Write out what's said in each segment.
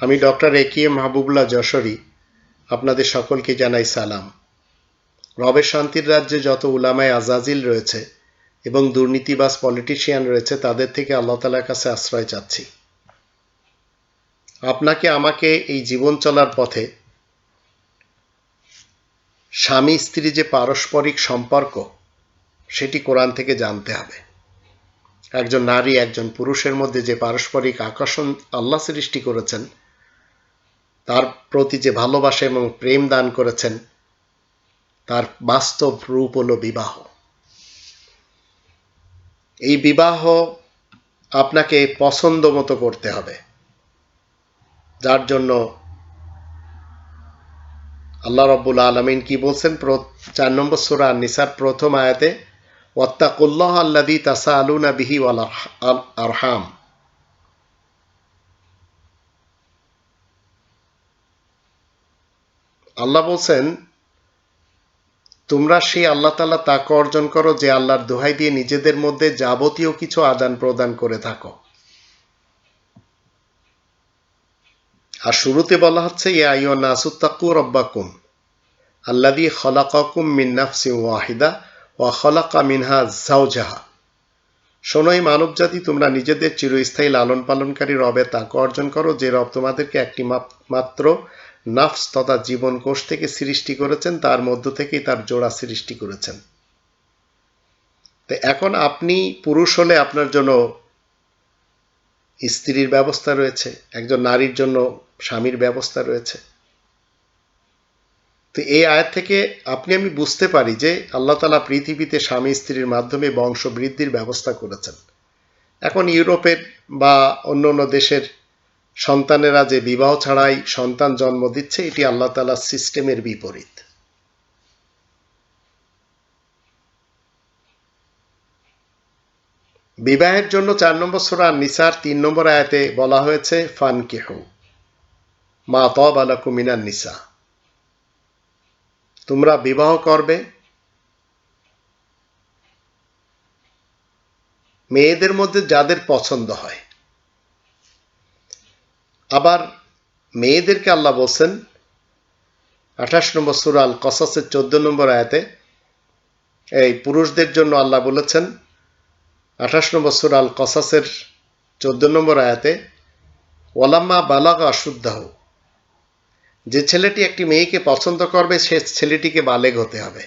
আমি doctor A কে মাহবুবুল্লাহ যশোরী। আপনাদের সকলকে জানাই সালাম। রবের শান্তির রাজ্যে যত উলামায় আজাজিল রয়েছে এবং দুর্নীতিবাজ পলিটিশিয়ান রয়েছে, তাদের থেকে আল্লাহ তালার কাছে আশ্রয় চাচ্ছি। আপনাকে আমাকে এই জীবন চলার পথে স্বামী স্ত্রী যে পারস্পরিক সম্পর্ক, সেটি কোরআন থেকে জানতে হবে। একজন নারী, একজন পুরুষের মধ্যে যে পারস্পরিক আকর্ষণ আল্লাহ সৃষ্টি করেছেন তার প্রতি যে ভালোবাসা এবং প্রেম দান করেছেন, তার বাস্তব রূপ হল বিবাহ। এই বিবাহ আপনাকে পছন্দ মতো করতে হবে, যার জন্য আল্লাহ রব্বুল আলমিন কি বলছেন? চার নম্বর সুরা নিসার প্রথম আয়াতে, ওয়াত্তাকুল্লাহ আল্লাদি তাসা আলুনা বিহি ওয়াল আরহাম। আল্লাহ বলছেন, তোমরা সেই আল্লাহ তালা তাকে অর্জন করো যে আল্লাহর দোহাই দিয়ে নিজেদের মধ্যে যাবতীয় কিছু আদান প্রদান করে থাকো। আর শুরুতে বলা হচ্ছে, ইয়া আইয় নাসুত্তাকু রব্বাকুম আল্লাদি খলাকাকুম মিন নাফসি ওয়াহিদা ওয়া খলাকা মিনহা জাউজাহা শোনোই মানব জাতি তোমরা নিজেদের চিরস্থায়ী লালন পালনকারী রবে তাকে অর্জন করো, যে রব তোমাদেরকে একটি মাত্র নাফস তথা জীবন কোষ থেকে সৃষ্টি করেছেন, তার মধ্য থেকেই তার জোড়া সৃষ্টি করেছেন। তো এখন আপনি পুরুষ হলে আপনার জন্য স্ত্রীর ব্যবস্থা রয়েছে, একজন নারীর জন্য স্বামীর ব্যবস্থা রয়েছে। তো এই আয়াত থেকে আপনি, আমি বুঝতে পারি যে আল্লাহ তালা পৃথিবীতে স্বামী স্ত্রীর মাধ্যমে বংশ বৃদ্ধির ব্যবস্থা করেছেন। এখন ইউরোপের বা অন্য অন্য দেশের সন্তানেরা যে বিবাহ ছাড়াই সন্তান জন্ম দিচ্ছে, এটি আল্লাহ তালার সিস্টেমের বিপরীত। বিবাহের জন্য চার নম্বর সোরা নিসার তিন নম্বর আয়াতে বলা হয়েছে ফান কেহ মা তব আলা কুমিনার নিসা। তোমরা বিবাহ করবে। মেয়েদের মধ্যে যাদের পছন্দ হয় আবার মেয়েদেরকে আল্লাহ বলছেন, আঠাশ নম্বর সুরাল কসাসের চোদ্দ নম্বর আয়াতে, এই পুরুষদের জন্য আল্লাহ বলেছেন, আঠাশ নম্বর সুরাল কসাসের চোদ্দ নম্বর আয়াতে ওলাম্মা বালাগা অশুদ্ধাহ, যে ছেলেটি একটি মেয়েকে পছন্দ করবে, সে ছেলেটিকে বালেগ হতে হবে।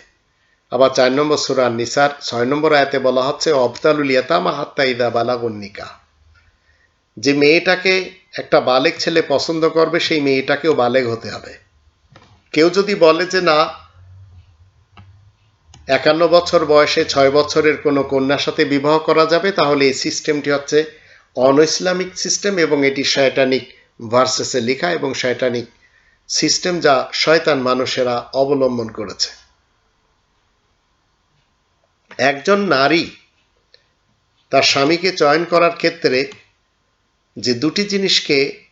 আবার চার নম্বর সুরান নিসার ছয় নম্বর আয়াতে বলা হচ্ছে, অবতালুল ইয়াতামা হাত্তা ইদা বালাগুন্নিকা যে মেয়েটাকে একটা বালেক ছেলে পছন্দ করবে, সেই মেয়েটাকেও বালেক হতে হবে। কেউ যদি বলে যে, না, একান্ন বছর বয়সে ছয় বছরের কোনো কন্যার সাথে বিবাহ করা যাবে, তাহলে এই সিস্টেমটি হচ্ছে অন ইসলামিক সিস্টেম এবং এটি শয়টানিক ভার্সেসে লেখা এবং শয়টানিক সিস্টেম যা শয়তান মানুষেরা অবলম্বন করেছে। একজন নারী তার স্বামীকে চয়ন করার ক্ষেত্রে যে দুটি জিনিসকে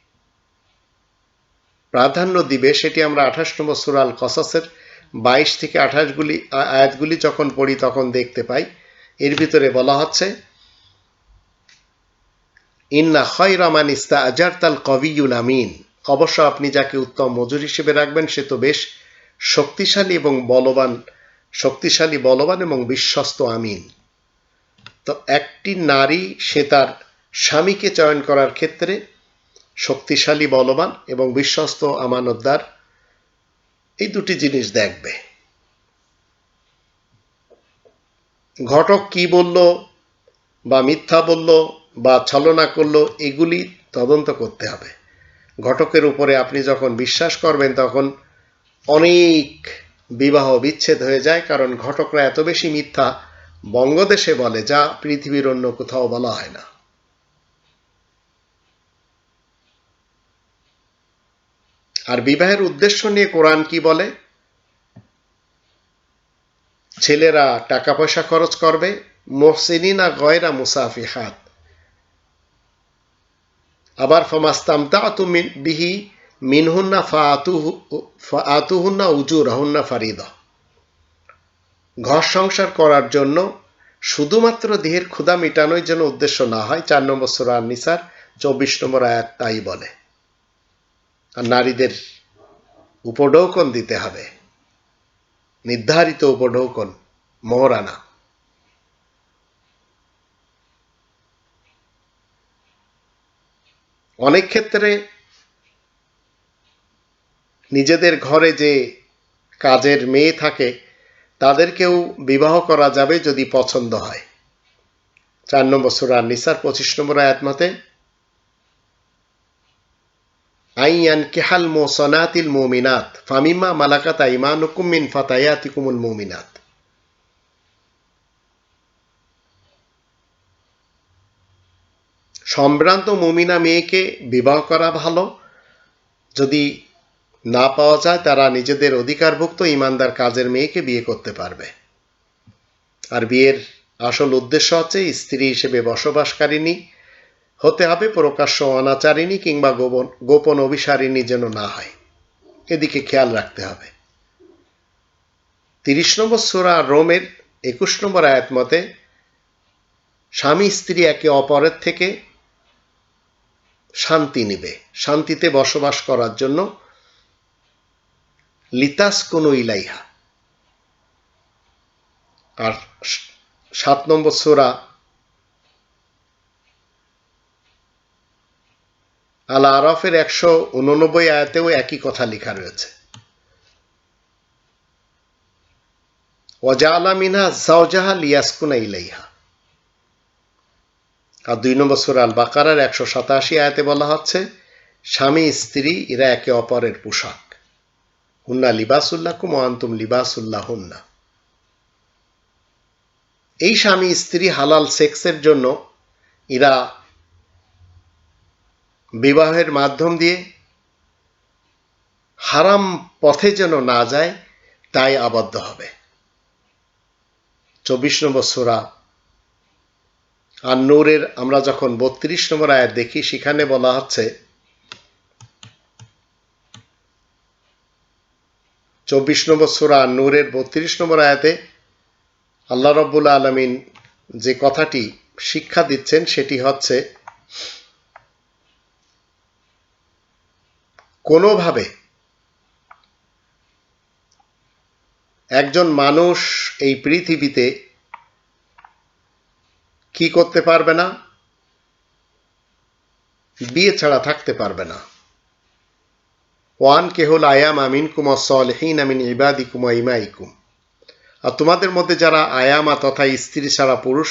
প্রাধান্য দিবে, সেটি আমরা আঠাশ নম্বর সুরাল কসাসের বাইশ থেকে আঠাশগুলি আয়াতগুলি যখন পড়ি তখন দেখতে পাই। এর ভিতরে বলা হচ্ছে, ইন্না খয়রামান ইস্তা আজার তাল কবিউল আমিন। অবশ্য আপনি যাকে উত্তম মজুর হিসেবে রাখবেন, সে তো বেশ শক্তিশালী এবং বলবান, শক্তিশালী, বলবান এবং বিশ্বস্ত আমিন। তো একটি নারী, সে তার স্বামীকে চয়ন করার ক্ষেত্রে শক্তিশালী, বলবান এবং বিশ্বস্ত আমানতদার এই দুটি জিনিস দেখবে। ঘটক কি বলল বা মিথ্যা বলল বা ছলনা করল, এগুলি তদন্ত করতে হবে। ঘটকের উপরে আপনি যখন বিশ্বাস করবেন, তখন অনেক বিবাহ বিচ্ছেদ হয়ে যায়, কারণ ঘটকরা এত বেশি মিথ্যা বঙ্গদেশে বলে, যা পৃথিবীর অন্য কোথাও বলা হয় না। আর বিবাহের উদ্দেশ্য নিয়ে কোরআন কি বলে? ছেলেরা টাকা পয়সা খরচ করবে মোহসিনা গয়রা মুসাফি হাত আবার ফমাস্তামতা তুমি বিহি মিনহুন্না ফাতুহুন্না উজু রহুন্না ফারিদা। ঘর সংসার করার জন্য শুধুমাত্র দেহের ক্ষুধা মেটানোর জন্য উদ্দেশ্য না হয়, চার নম্বর সুরার নিসার চব্বিশ নম্বর আয়াত তাই বলে। নারীদের উপঢৌকন দিতে হবে। নির্ধারিত উপঢৌকন মোহরানা অনেক ক্ষেত্রে নিজেদের ঘরে যে কাজের মেয়ে থাকে, তাদেরকেও বিবাহ করা যাবে যদি পছন্দ হয়। চার নম্বর সুরার নিসার পঁচিশ নম্বর আয়াত মতে আইয়ান কেহাল মো সনাতিল মোমিনাত, ফামিমা মালাকাত ইমানুকুম মিন ফাতায়াতিকুমুল মোমিনাত। সম্ভ্রান্ত মুমিনা মেয়েকে বিবাহ করা ভালো, যদি না পাওয়া যায় তারা নিজেদের অধিকারভুক্ত ইমানদার কাজের মেয়েকে বিয়ে করতে পারবে। আর বিয়ের আসল উদ্দেশ্য হচ্ছে স্ত্রী হিসেবে বসবাসকারিনী হতে হবে প্রকাশ্য অনাচারিণী কিংবা গোপন গোপন অভিসারিণী যেন না হয়। এদিকে খেয়াল রাখতে হবে। তিরিশ নম্বর সোরা রোমের একুশ নম্বর আয়াত মতে, স্বামী স্ত্রী একে অপরের থেকে শান্তি নেবে। শান্তিতে বসবাস করার জন্য লিতাস কোনো ইলাইহা। আর সাত নম্বর সোরা আল আরফের একশো উননব্বই আয়াতেও একই কথা লেখা রয়েছে। জাওজাহা লিয়াসকুনা ইলাইহা। আর দুই নম্বর সুরা আল বাকারার একশো সাতাশি আয়াতে বলা হচ্ছে, স্বামী, স্ত্রী, এরা একে অপরের পোশাক। হুন্না লিবাসুল্লাহ আন্তুম লিবাসুল্লাহ হুন্না এই স্বামী, স্ত্রী হালাল সেক্সের জন্য এরা বিবাহের মাধ্যম দিয়ে হারাম পথে যেন না যায়, তাই আবদ্ধ হবে। চব্বিশ নম্বর সুরা আর নূরের আমরা যখন বত্রিশ নম্বর আয়াত দেখি, সেখানে বলা হচ্ছে, চব্বিশ নম্বর সুরা নূরের বত্রিশ নম্বর আয়াতে আল্লাহ রব্বুল আলমিন যে কথাটি শিক্ষা দিচ্ছেন, সেটি হচ্ছে কোনোভাবে একজন মানুষ এই পৃথিবীতে কি করতে পারবে না? বিয়ে ছাড়া থাকতে পারবে না। ওয়ান কেহল আয়াম আমিন কুমা সলহীন আমিন ইবাদি কুমা ইমাইকুম। আর তোমাদের মধ্যে যারা আয়ামা তথা স্ত্রী ছাড়া পুরুষ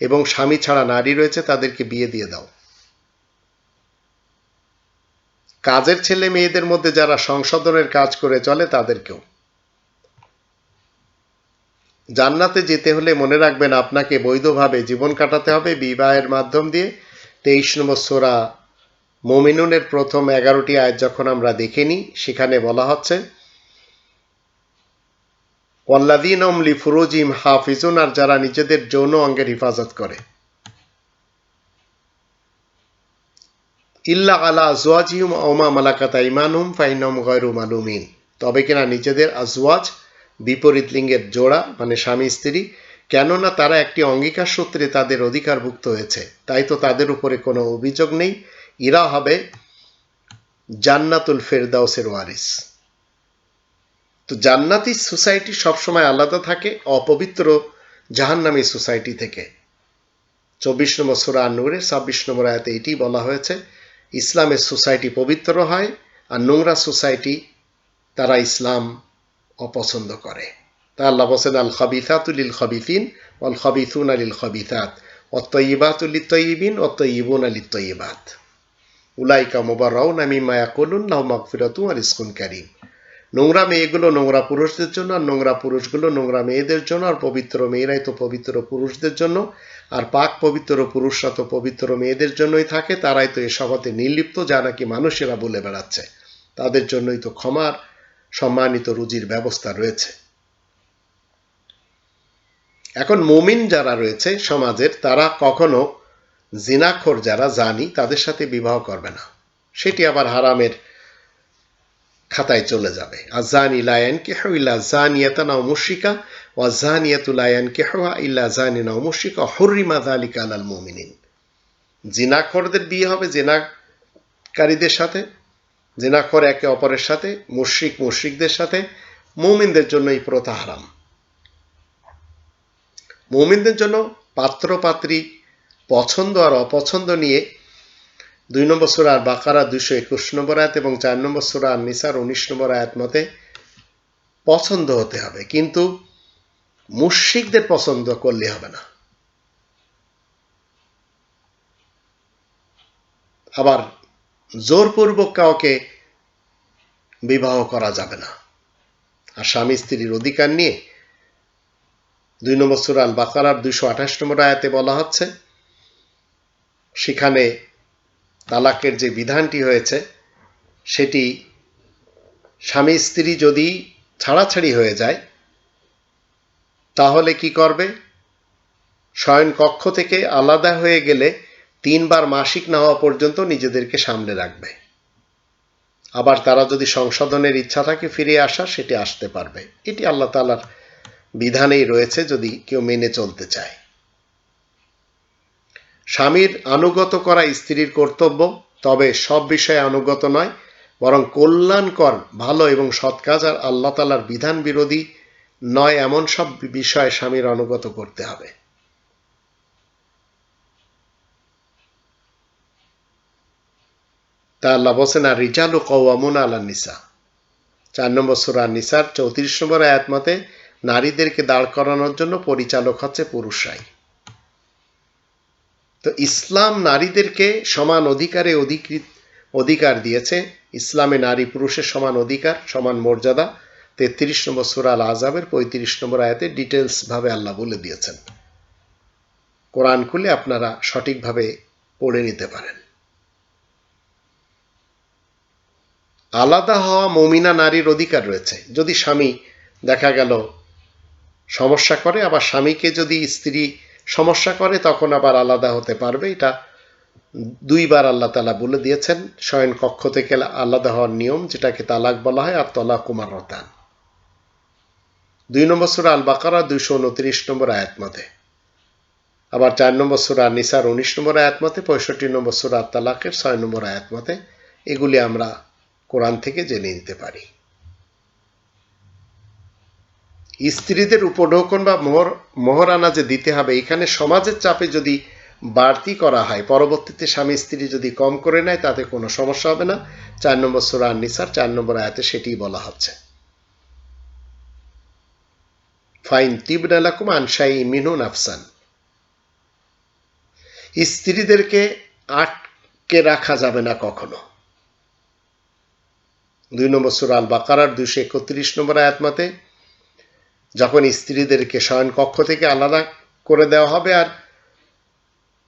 এবং স্বামী ছাড়া নারী রয়েছে, তাদেরকে বিয়ে দিয়ে দাও। কাজের ছেলে মেয়েদের মধ্যে যারা সংশোধনের কাজ করে চলে, তাদেরকেও। জান্নাতে যেতে হলে মনে রাখবেন, আপনাকে বৈধভাবে জীবন কাটাতে হবে বিবাহের মাধ্যম দিয়ে। তেইশ নম্বর সোরা মোমিনুনের প্রথম এগারোটি আয় যখন আমরা দেখিনি সেখানে বলা হচ্ছে ওয়াল্লাদিন অমলি ফুরুজিম হাফিজুন আর যারা নিজেদের যৌন অঙ্গের হেফাজত করে। ইল্লা আলা আজওয়াজিহুম ওমা মালাকাতা ইমানুম ফাইনম গয়রু মালুমিন। তবে কিনা নিজেদের আজওয়াজ বিপরীত লিঙ্গের জোড়া মানে স্বামী, স্ত্রী, কেননা তারা একটি অঙ্গীকার সূত্রে তাদের অধিকারভুক্ত হয়েছে। তাই তো তাদের উপরে কোনো অভিযোগ নেই। ইরা হবে জান্নাতুল ফেরদাউসের ওয়ারিস। তো জান্নাতি সোসাইটি সবসময় আলাদা থাকে, অপবিত্র জাহান্নামী সোসাইটি থেকে। চব্বিশ নম্বর সুরা নূরে ছাব্বিশ নম্বর আয়াতে এটি বলা হয়েছে ইসলামের সোসাইটি পবিত্র হয় আর নোংরা সোসাইটি তারা ইসলাম অপছন্দ করে। তা আল্লাহ বসেন আল খবিথাতুলিল খবিথিন অল খবিথুন আলিল খবিথাত অত্যইবাতুলিত তৈবিন অত্যইবুন আলিত তৈবাত উলাইকা মোবাররাউ নামি মায়া কলুন লাউ মাগফিরাতু আর ইসকুন কারিম। নোংরা মেয়েগুলো নোংরা পুরুষদের জন্য, আর নোংরা পুরুষগুলো নোংরা মেয়েদের জন্য, আর পবিত্র মেয়েরাই তো পবিত্র পুরুষদের জন্য। আর পাক পবিত্র পুরুষরা তো পবিত্র মেয়েদের জন্যই থাকে, তারাই তো এসব হতে নির্লিপ্ত, যা নাকি মানুষেরা বলে বেড়াচ্ছে। তাদের জন্যই তো ক্ষমার, সম্মানিত রুজির ব্যবস্থা রয়েছে। এখন মুমিন যারা রয়েছে সমাজের, তারা কখনো জিনাখোর যারা, জানি, তাদের সাথে বিবাহ করবে না। সেটি আবার হারামের খাতায় চলে যাবে। আর জানি লায়ান কেহ ইল্লা জানিয়াতা নাও মুশিকা ও জানিয়াতু ইল্লা জানি নাও মুশিকা হরিমা দালিকা আলাল মুমিনিন। জিনাখরদের বিয়ে হবে জিনাকারীদের সাথে জেনা করে একে অপরের সাথে, মুশ্রিক মুশ্রিকদের সাথে, মৌমিনদের জন্য এই প্রথা হারাম। মৌমিনদের জন্য পাত্র পাত্রী পছন্দ আর অপছন্দ নিয়ে দুই নম্বর সুরার বাকারা দুশো একুশ নম্বর আয়াত এবং চার নম্বর সুরা নিসার উনিশ নম্বর আয়াত মতে পছন্দ হতে হবে। কিন্তু মুশ্রিকদের পছন্দ করলে হবে না। আবার জোরপূর্বক কাউকে বিবাহ করা যাবে না। আর স্বামী স্ত্রীর অধিকার নিয়ে দুই নম্বর সুরাল বাকারার দুইশো আঠাশ নম্বর আয়াতে বলা হচ্ছে, সেখানে তালাকের যে বিধানটি হয়েছে, সেটি স্বামী স্ত্রী যদি ছাড়াছাড়ি হয়ে যায় তাহলে কি করবে? শয়ন কক্ষ থেকে আলাদা হয়ে গেলে তিনবার মাসিক না হওয়া পর্যন্ত নিজেদেরকে সামনে রাখবে। আবার তারা যদি সংশোধনের ইচ্ছা থাকে ফিরে আসা, সেটি আসতে পারবে। এটি আল্লাহ তালার বিধানেই রয়েছে যদি কেউ মেনে চলতে চায়। স্বামীর আনুগত করা স্ত্রীর কর্তব্য, তবে সব বিষয়ে আনুগত নয়, বরং কল্যাণকর, ভালো এবং সৎ কাজ আর আল্লাহ তালার বিধান বিরোধী নয়, এমন সব বিষয়ে স্বামীর অনুগত করতে হবে। তা আল্লাহ বলছেন, আর রিজালু কওয়ামুন আলা নিসা। চার নম্বর সুরা নিসার, চৌত্রিশ নম্বর আয়াত মতে, নারীদেরকে দাঁড় করানোর জন্য পরিচালক হচ্ছে পুরুষরাই। তো ইসলাম নারীদেরকে সমান অধিকারে অধিকৃত অধিকার দিয়েছে। ইসলামে নারী পুরুষের সমান অধিকার, সমান মর্যাদা তেত্রিশ নম্বর সুরাল আজাবের পঁয়ত্রিশ নম্বর আয়াতে ডিটেলস ভাবে আল্লাহ বলে দিয়েছেন। কোরআন খুলে আপনারা সঠিকভাবে পড়ে নিতে পারেন। আলাদা হওয়া মমিনা নারীর অধিকার রয়েছে। যদি স্বামী দেখা গেল সমস্যা করে, আবার স্বামীকে যদি স্ত্রী সমস্যা করে, তখন আবার আলাদা হতে পারবে। এটা দুইবার আল্লাহ তালা বলে দিয়েছেন। শয়ন কক্ষ থেকে আলাদা হওয়ার নিয়ম যেটাকে তালাক বলা হয়, আর তলা কুমার রতান। দুই নম্বর সুরা আল বাকারা দুইশো উনত্রিশ নম্বর আয়াত মতে। আবার চার নম্বর সুরা নিসার উনিশ নম্বর আয়াত মতে, পঁয়ষট্টি নম্বর সুরা তালাকের ছয় নম্বর আয়াত মতে, এগুলি আমরা কোরআন থেকে জেনে নিতে পারি। স্ত্রীদের উপঢৌকন বা মোহর, মোহরানা যে দিতে হবে, এখানে সমাজের চাপে যদি বাড়তি করা হয়, পরবর্তীতে স্বামী স্ত্রী যদি কম করে নেয়, তাতে কোনো সমস্যা হবে না। চার নম্বর সুরা নিসার চার নম্বর আয়াতে সেটি বলা হচ্ছে। ফাইন তিবনালাকুম আনসাই মিনুন আফসান স্ত্রীদেরকে আটকে রাখা যাবে না কখনো। দুই নম্বর সুরাল বাকারার দুইশো একত্রিশ নম্বর আয়াত মতে, যখন স্ত্রীদেরকে শয়ন কক্ষ থেকে আলাদা করে দেওয়া হবে আর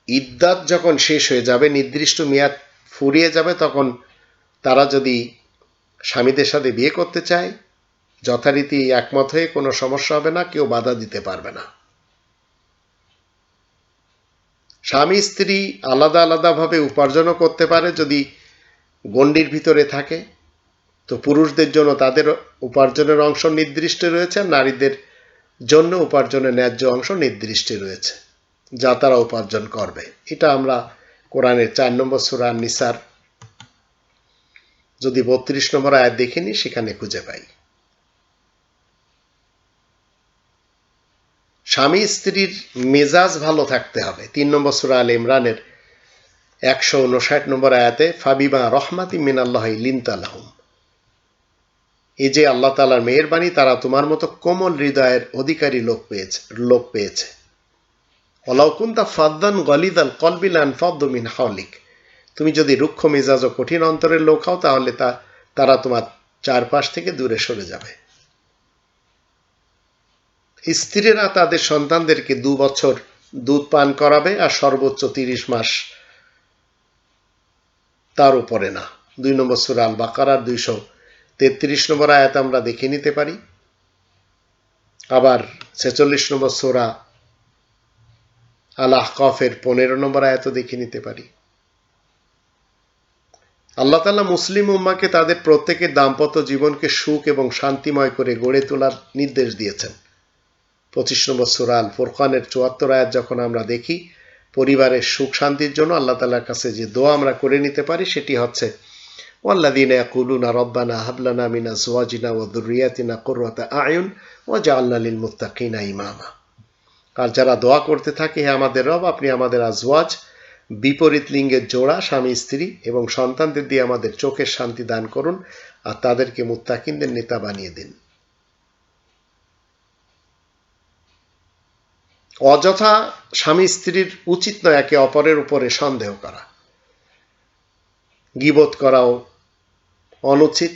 ইদ্যাত যখন শেষ হয়ে যাবে, নির্দিষ্ট মেয়াদ ফুরিয়ে যাবে, তখন তারা যদি স্বামীদের সাথে বিয়ে করতে চায় যথারীতি একমত হয়ে কোনো সমস্যা হবে না, কেউ বাধা দিতে পারবে না। স্বামী স্ত্রী আলাদা আলাদাভাবে উপার্জনও করতে পারে যদি গণ্ডির ভিতরে থাকে। তো পুরুষদের জন্য তাদের উপার্জনের অংশ নির্দিষ্ট রয়েছে নারীদের জন্য উপার্জনের ন্যায্য অংশ নির্দিষ্ট রয়েছে, যা তারা উপার্জন করবে। এটা আমরা কোরআনের চার নম্বর সুরা নিসার যদি বত্রিশ নম্বর আয়াত দেখিনি সেখানে খুঁজে পাই। স্বামী স্ত্রীর মেজাজ ভালো থাকতে হবে। তিন নম্বর সুরা আল ইমরানের একশো উনষাট নম্বর আয়াতে, ফাবিমা রহমাতি মিনাল্লাহ লিনতালাহম এই যে আল্লাহ তালার মেহরবানি, তারা তোমার মতো কোমল হৃদয়ের অধিকারী লোক পেয়েছে লোক পেয়েছে। অলাউকুন্তা ফাদ্দান গলিদান কলবিলান ফদ্দমিন হাওলিক। তুমি যদি রুক্ষ মেজাজ ও কঠিন অন্তরের লোক হও, তাহলে তা, তারা তোমার চারপাশ থেকে দূরে সরে যাবে। স্ত্রীরা তাদের সন্তানদেরকে দু বছর দুধ পান করাবে আর সর্বোচ্চ তিরিশ মাস তার উপরে না। দুই নম্বর সুরাল বাকারার দুইশো তেত্রিশ নম্বর আয়াত আমরা দেখে নিতে পারি। আবার ছেচল্লিশ নম্বর সোরা আল্লাহ কফের পনেরো নম্বর আয়াত দেখে নিতে পারি। আল্লাহ তালা মুসলিম উম্মাকে তাদের প্রত্যেকের দাম্পত্য জীবনকে সুখ এবং শান্তিময় করে গড়ে তোলার নির্দেশ দিয়েছেন। পঁচিশ নম্বর সুরাল ফোরখানের চুয়াত্তর আয়াত যখন আমরা দেখি, পরিবারের সুখ শান্তির জন্য আল্লাহ তালার কাছে যে দোয়া আমরা করে নিতে পারি, সেটি হচ্ছে ওয়াল্লাদিনা ইয়াকুলুনা রব্বানা হাবলানা মিনা জুয়াজিনা ওয়া দুররিয়াতিনা কুররাতা আয়ুন ও জাআলনা লিল মুত্তাকিনা ইমামা। আর যারা দোয়া করতে থাকে, হে আমাদের রব, আপনি আমাদের আজওয়াজ, বিপরীত লিঙ্গের জোড়া, স্বামী, স্ত্রী এবং সন্তানদের দিয়ে আমাদের চোখের শান্তি দান করুন আর তাদেরকে মুত্তাকিনদের নেতা বানিয়ে দিন। অযথা স্বামী স্ত্রীর উচিত নয় একে অপরের উপরে সন্দেহ করা। গিবোধ করাও অনুচিত।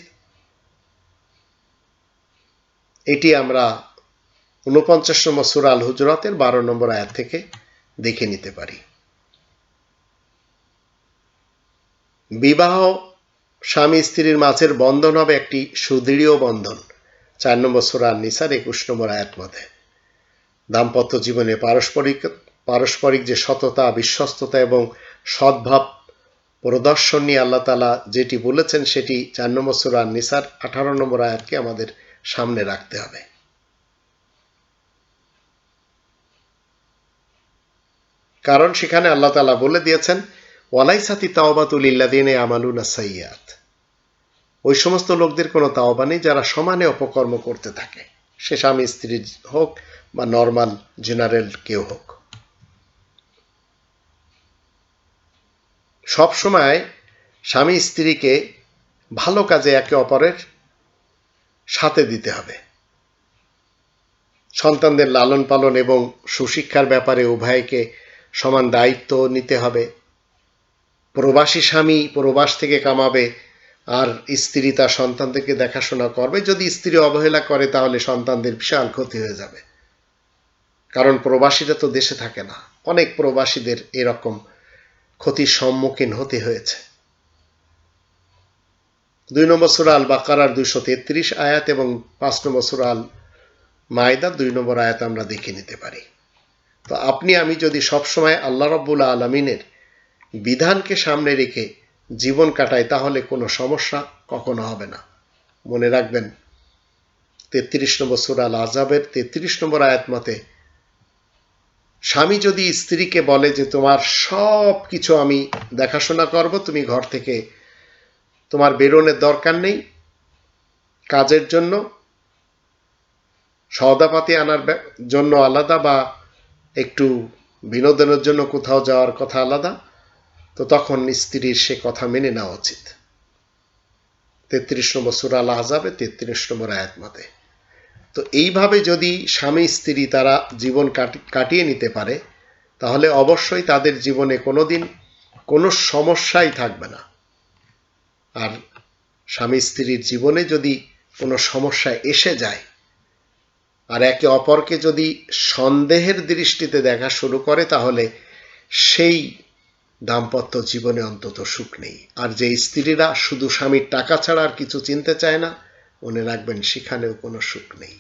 এটি আমরা উনপঞ্চাশ নম্বর আল হুজরাতের বারো নম্বর আয়াত থেকে দেখে নিতে পারি। বিবাহ স্বামী স্ত্রীর মাঝের বন্ধন হবে একটি সুদৃঢ় বন্ধন। চার নম্বর সুরা নিসার একুশ নম্বর আয়াত মতে। দাম্পত্য জীবনে পারস্পরিক পারস্পরিক যে সততা, বিশ্বস্ততা এবং সদ্ভাব প্রদর্শন নিয়ে আল্লাহ তালা যেটি বলেছেন সেটি চার নম্বর সুরা নিসার আঠারো নম্বর আয়াতকে আমাদের সামনে রাখতে হবে। কারণ সেখানে আল্লাহ তালা বলে দিয়েছেন ওয়ালাই সাথী তাওবাতুল ইল্লাদিনে আমালুনা সাইয়াত ওই সমস্ত লোকদের কোনো তাওবা নেই যারা সমানে অপকর্ম করতে থাকে। সে স্বামী, স্ত্রী হোক বা নর্মাল জেনারেল কেউ হোক। সব সময় স্বামী স্ত্রীকে ভালো কাজে একে অপরের সাথে দিতে হবে। সন্তানদের লালন পালন এবং সুশিক্ষার ব্যাপারে উভয়কে সমান দায়িত্ব নিতে হবে। প্রবাসী স্বামী প্রবাস থেকে কামাবে আর স্ত্রী তার সন্তানদেরকে দেখাশোনা করবে। যদি স্ত্রী অবহেলা করে তাহলে সন্তানদের বিশাল ক্ষতি হয়ে যাবে। কারণ প্রবাসীরা তো দেশে থাকে না। অনেক প্রবাসীদের এরকম ক্ষতির সম্মুখীন হতে হয়েছে। দুই নম্বর সুরাল বাকারার দুইশো তেত্রিশ আয়াত এবং পাঁচ নম্বর সুরাল মায়দার দুই নম্বর আয়াত আমরা দেখে নিতে পারি। তো আপনি, আমি যদি সবসময় আল্লাহ রব্বুল্লা আলমিনের বিধানকে সামনে রেখে জীবন কাটাই, তাহলে কোনো সমস্যা কখনো হবে না। মনে রাখবেন, তেত্রিশ নম্বর সুরাল আজাবের তেত্রিশ নম্বর আয়াত মতে স্বামী যদি স্ত্রীকে বলে যে তোমার সব কিছু আমি দেখাশোনা করব, তুমি ঘর থেকে তোমার বেরোনের দরকার নেই, কাজের জন্য, সওদাপাতি আনার জন্য আলাদা বা একটু বিনোদনের জন্য কোথাও যাওয়ার কথা আলাদা, তো তখন স্ত্রীর সে কথা মেনে নেওয়া উচিত। তেত্রিশ নম্বর সুরাল আজাবে তেত্রিশ নম্বর আয়াত মতে। তো এইভাবে যদি স্বামী, স্ত্রী তারা জীবন কাটিয়ে নিতে পারে, তাহলে অবশ্যই তাদের জীবনে কোনোদিন কোনো সমস্যাই থাকবে না। আর স্বামী, স্ত্রীর জীবনে যদি কোনো সমস্যা এসে যায়, আর একে অপরকে যদি সন্দেহের দৃষ্টিতে দেখা শুরু করে, তাহলে সেই দাম্পত্য জীবনে অন্তত সুখ নেই। আর যে স্ত্রীরা শুধু স্বামীর টাকা ছাড়া আর কিছু চিনতে চায় না মনে রাখবেন সেখানেও কোনো সুখ নেই।